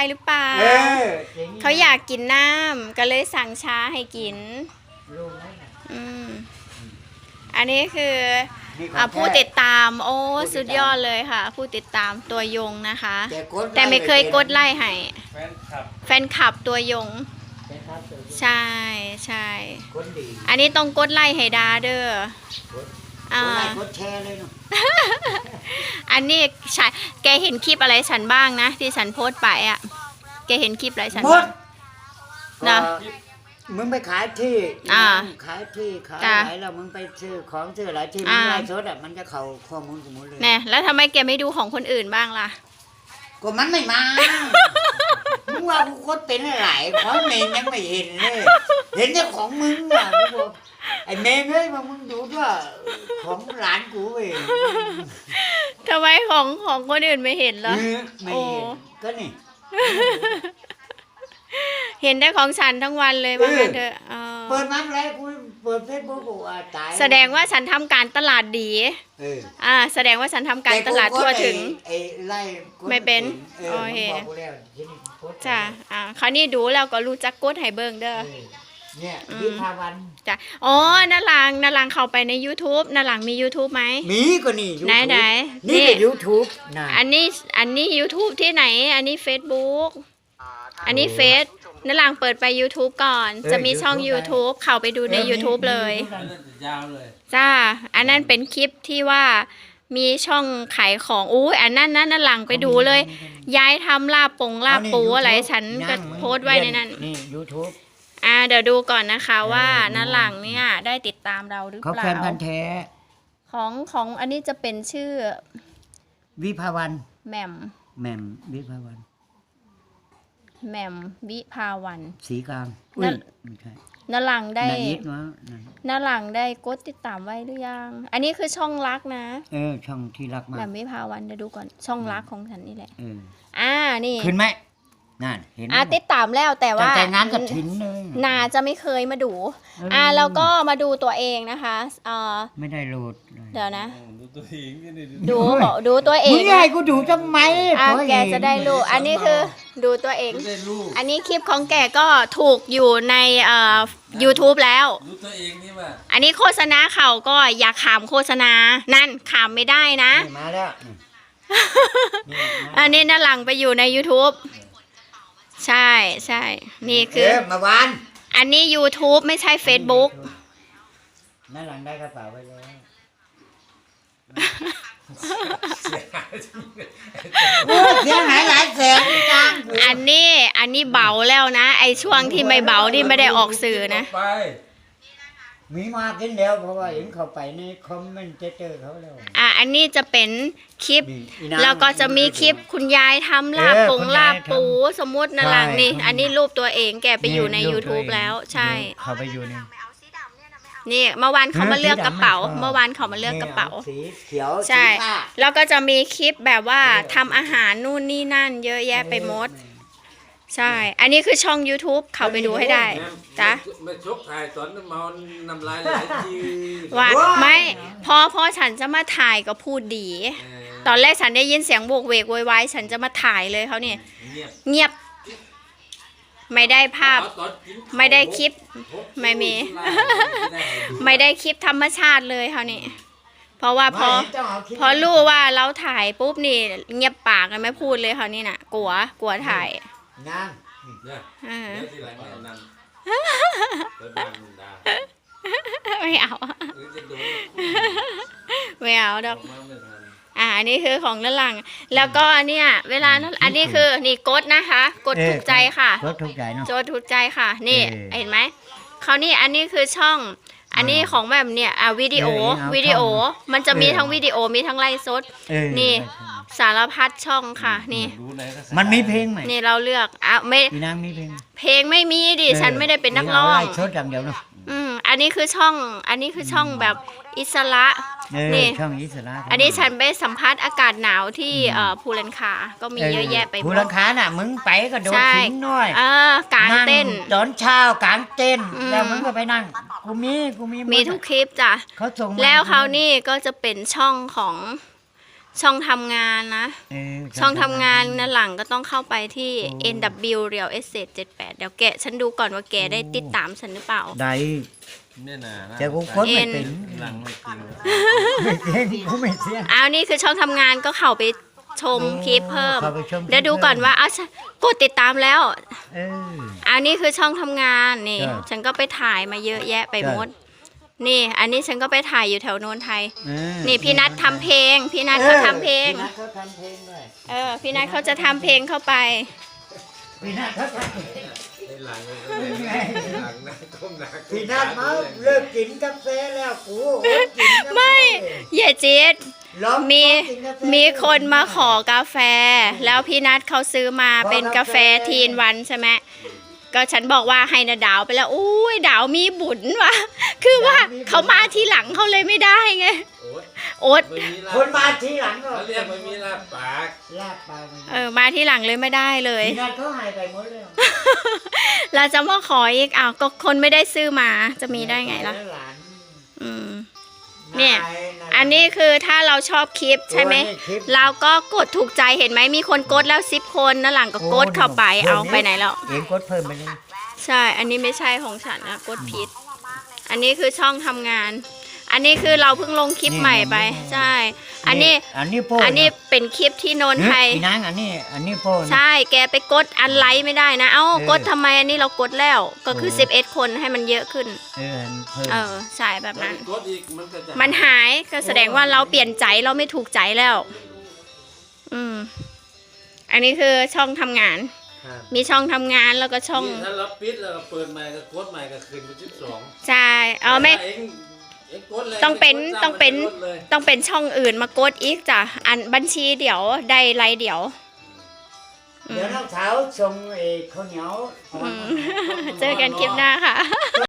ได้หรือเปล่า เออจ๋งเขาอยากกินน้ำก็เลยสั่งชาให้กิน รู้ไหมน่ะอืม อันนี้คือนี่ของอะผู้แท้ติดตาม โอ้ผู้ติดตามสุดยอดเลยค่ะ ผู้ติดตามตัวยงนะคะ แต่กดแต่ไม่เคยกดไล่ให้แฟนคลับแฟนคลับตัวยงแฟนคลับตัวใช่ใช่ คนดีอันนี้ต้องกดไล่ให้ดาเด้อ กดอ่ากดไลค์กดแชร์เลยเนาะอันนี้ใช่แกเห็นคลิปอะไรฉันบ้างนะ ที่ฉันโพสต์ไปอะแกเห็นคลิปอะไรฉันหมบ้าดงนะ เอ่อมึงไปขายที่อ่าขายที่ขายจ้ะอะไรแล้วมึงไปซื้อของซื้ออะไรที่มึอ่างไลฟ์สดอะมันจะเข้าข้อมูลสมุนเลยแน่แล้วทำไมแกไม่ดูของคนอื่นบ้างล่ะ ก็มันไม่มา มึงว่ากูกดเป็นอะไรเพราะเมนยังไม่เห็นเลย เห็นแต่ของมึงอะกูบอกไอ้เมนเอ้ยมามึงดูด้วยของหลานกูเว้ยทำไมของของคนอื่นไม่เห็นเหรอเออไม่เห็นโอ้ก็นี่ เห็นได้ของฉันทั้งวันเลยว่างั้นเถอะเออเปิดมาแล้วกูเปิดเฟซบุ๊กกูอะตายแสดงว่าฉันทำการตลาดดี เอออ่า แสดงว่าฉันทำการตลาดทั่วถึง ไอ้ไล่กดไม่เป็นเออโอเคมึงบอกกูแล้วที่นี่กดจ้ะอ่าคราวนี้ดูแล้วก็รู้จักกดไฮเบิงเด้อ เออ เนี่ยอืมวิภาวันจ้ะอ๋อนาลังนาลังเข้าไปใน YouTube นาลังมี YouTube ไหม มีก็นี่ไหน YouTube ไหนนี่นี่ก็ยูทูบนะอันนี้อันนี้ YouTube ที่ไหน อันนี้ Facebook อันนี้เฟซนาลังเปิดไป YouTube ก่อน จะมีช่อง YouTube เข้าไปดูใน YouTube เลยอันนั้นจะยาวเลยจ้า อันนั้นเป็นคลิปที่ว่ามีช่องขายของอู้ยอันนั้นนั่นนั่นหลังไปดูเลย ย้ายทำลาบปงลาบปูอะไรฉันก็โพสต์ไว้ในนั้นนี่ยูทูบ อ่าเดี๋ยวดูก่อนนะคะว่าเออนั่นหลังเนี่ยได้ติดตามเราหรือเขาเปล่าแฟนพันธ์แท้ ของของอันนี้จะเป็นชื่อวิภาวันแหม่มแหม่มวิภาวันแหม่มวิภาวัน สีกลางนั่น ไม่ใช่นั่นหลังได้นายิดวะนั่นนั่นหลังได้กดติดตามไว้หรือยัง อันนี้คือช่องรักนะเออช่องที่รักแหมาม่กมวิภาวันเดี๋ยวดูก่อนช่องรักของฉันนี่แหละ เอออ่านี่ ขึ้นไหม นั่นเห็นไหมอ่าติดตามแล้วแต่ตั้ว่างแต่งานกับถินเลยนาจะไม่เคยมาดูเอออ่อ่าแล้วก็มาดูตัวเองนะคะเอ่อไม่ได้โหลดเลยเดี๋ยวนะ ดูตัวเองนี่ดิดูบอกดูตัวเอมึงงให้กูดูทำไมอ่าตัวเองแกจะได้รู้อันนี้คือดูตัวเองดูได้ลูกอันนี้คลิปของแกก็ถูกอยู่ในเอ่อ YouTube แล้ว ดูตัวเองนี่ว่าอันนี้โฆษณาเขาก็อย่าขามโฆษณา นั่นขามไม่ได้นะ นี่มาแล้วนี่นี่มาอันนี้น่าหลังไปอยู่ใน YouTube ใช่ใช่ นี่คือเออมาวานอันนี้ YouTube ไม่ใช่ Facebook นั่นหลังได้กระเป๋าไปแล้วเสียหายจริงโอ้ยเสียหายหลายแสนจัง อันนี้อันนี้เบาแล้วนะ ไอช่วงที่ไม่เบานี่ไม่ได้ออกสื่อนะ ไป มีมากินแล้วเพราะว่าเห็นเขาไปในคอมเมนต์เจอเขาแล้ว อะอันนี้จะเป็นคลิป นี่อีนางแล้วก็จะมีคลิปคุณยายทำลาบเออปงคุณลายายบปูสมมุตินะหลังนี่ ใช่ อันนี้รูปตัวเองแกไปอยู่ใน รูปตัว YouTube เองแล้วใช่ เขาไปอยู่นี่ นี่เมื่อวานเขามาเลือกกระเป๋าสีดำไม่ชอบเมื่อวานเขามาเลือกกระเป๋า สีเขียวใช่ สีฟ้า แล้วก็จะมีคลิปแบบว่าทำอาหารนู่นนี่นั่น เยอะแยะไปหมด ใช่ อันนี้คือช่อง YouTube เขาไปดูให้ได้จ้ะมาชกถ่ายตอนเมาน้ำลายไหลทีว่าไม่พอพอฉันจะมาถ่ายก็พูดดีเออตอนแรกฉันได้ยินเสียงโบกเวกโวยวายฉันจะมาถ่ายเลยเขาเนี่ยเงียบเงียบไม่ได้ภาพตอนกินข้าวไม่ได้คลิปพกไม่มีไม่ได้ดูไม่ได้คลิปธรรมชาติเลยเขานี่เพราะว่าพอไม่ต้องเาคลิปพอรู้ว่าเราถ่ายปุ๊บนี่ เงียบปากกันไม่พูดเลยเขานี่น่ะ กลัวกลัวถ่าย นางเนี่ยอ่าเดี๋ยวทีหลังแนะนำไปบ้านดาไม่เอา หรือจะโดนไม่เอาดอออก กมาไม่ทันอ่าอันนี้คือของนั่นหลัง แล้วก็เนี่ย เวลานั้นอันนี้คือนี่กดนะคะ กดถูกใจค่ะ รถถูกใจเนาะ โจทย์ถูกใจค่ะ นี่เออเห็นไหมเขาวนี่อันนี้คือช่อง อันนี้ของแบบเนี่ยอะวิดีโอเออเอาวิดีโอช่องมันจะมีเออทั้งวิดีโอมีทั้งไลฟ์สด เออนี่ สารพัดช่องค่ะ นี่ดูไหนก็สายมันมีเพลงไหมนี่เราเลือกอะไม่อีนางมีเพลงเพลงไม่มีดิฉันไม่ได้เป็นนักร้องเาไล่ชดอย่างเดียวเนาะอืมอันนี้คือช่อง อันนี้คือช่องแบบอิสระ เออนี่ ช่องอิสระอันนี้ฉันไปสัมภาษณ์อากาศหนาวที่เอ่อภูเลนคา ก็มีเยอะแยะไปหมผู้ด ลังคาน่ะ มึงไปก็โดดใช่ ทิ้งหน่อยเออกลางเต้นตอนเช้ากลางเต้น อืม แล้วมึงก็ไปนั่ง กูมีกูมีมีทุกคลิปจ้ะ เขาส่งมาแล้วเขาวนี่ก็จะเป็นช่องของ ช่องทำงานนะเออช่องทำงานนั่นหลังก็ต้องเข้าไปที่โอ้ NW Real Estate 78 เดี๋ยวแกะฉันดูก่อนว่าแกได้ติดตามฉันหรือเปล่า ได้ เนี่ยนะแต่กูคนไม่เป็นหลังไม่จริงไม่เสียงกูไม่เสียงอ้าวนี่คือช่องทำงานก็เข้าไปชมคลิปเพิ่มข้าไปชมเดี๋ยวดูก่อนว่าอ้าวฉันกดติดตามแล้ว เออ อันนี้คือช่องทำงานนี่ ใช่ฉันก็ไปถ่ายมาเยอะแยะไปใช่ หมด นี่ อันนี้ฉันก็ไปถ่ายอยู่แถวโนนไทย เออนี่พี่นัททำเพลง พี่นัทเขาทำเพลง พี่นัทเขาทำเพลงด้วยเออ พี่นัทเขาจะทำเพลงเข้าไป พี่นัทเขาทำเพลงในหลังก็เป็นหลังนะก้มหน้าก้พี่มนัทมาเลิกกินกาแฟแล้วกูอดกินกาแฟไม่ อย่าจีดลองมี กินกาแฟมีคนมาขอกาแฟ แล้วพี่นัทเขาซื้อมาเป็นกาแฟทีนวันใช่ไหม ก็ฉันบอกว่าให้นะดาวไปแล้วอุ้ยดาวมีบุญว่ะคือว่าเขามาทีหลังเขาเลยไม่ได้ไงโอ๊ยโอ๊ตไม่มีลาคนมาทีหลังก็เขาเรียกไม่มีลาบปากลาบปากมันเออมาทีหลังเลยไม่ได้เลยพี่นัทเขาหายไปหมดเลยเราจะมาขออีกอ้าวก็คนไม่ได้ซื้อมาจะมีได้ไงล่ะหลานอืม เนี่ยายาย อันนี้คือถ้าเราชอบคลิปใช่ไหม โอ้ยคลิป เราก็กดถูกใจเห็นไหมมีคนกดแล้วสิบคนนั่นหลังก็กดเข้าไปโอ้เอาโหไปไหนแล้ว เองกดเพิ่มไปเลยใช่ อันนี้ไม่ใช่ของฉันนะกดผิด อันนี้คือช่องทำงาน อันนี้คือเราเพิ่งลงคลิปใหม่ไป ใช่ อันนี้ อันนี้โป้อันนี้เป็นคลิปที่โนนไทยพี่นางอันนี้อันนี้โป้นะใช่ แกไปกดอันไลค์ไม่ได้นะ เอ้าเออกดทำไมอันนี้เรากดแล้ว ก็คือโอ้11 คนให้มันเยอะขึ้น เออเพิ่มเออใช่แบบนั้นกดอีกมันก็จะมันหายก็แสดงว่าเราเปลี่ยนใจเราไม่ถูกใจแล้ว อืม อันนี้คือช่องทำงานครับมีช่องทำงานแล้วก็ช่องนี่ถ้าเราปิดแล้วก็เปิดใหม่ก็กดใหม่ก็คืนเป็นสิบสองใช่ เอาไม่ เองเองกดเลยต้องเป็นกดซ้ำต้องเป็นมัจะกดเลยต้องเป็นช่องอื่นมากดอีกจ้ะอันบัญชีเดี๋ยวได้ไรเดี๋ยวอืเดี๋ยวมน้องสาวส่งไอ้ข้าวเหนียว อืม เจอกันคลิปหน้าค่ะ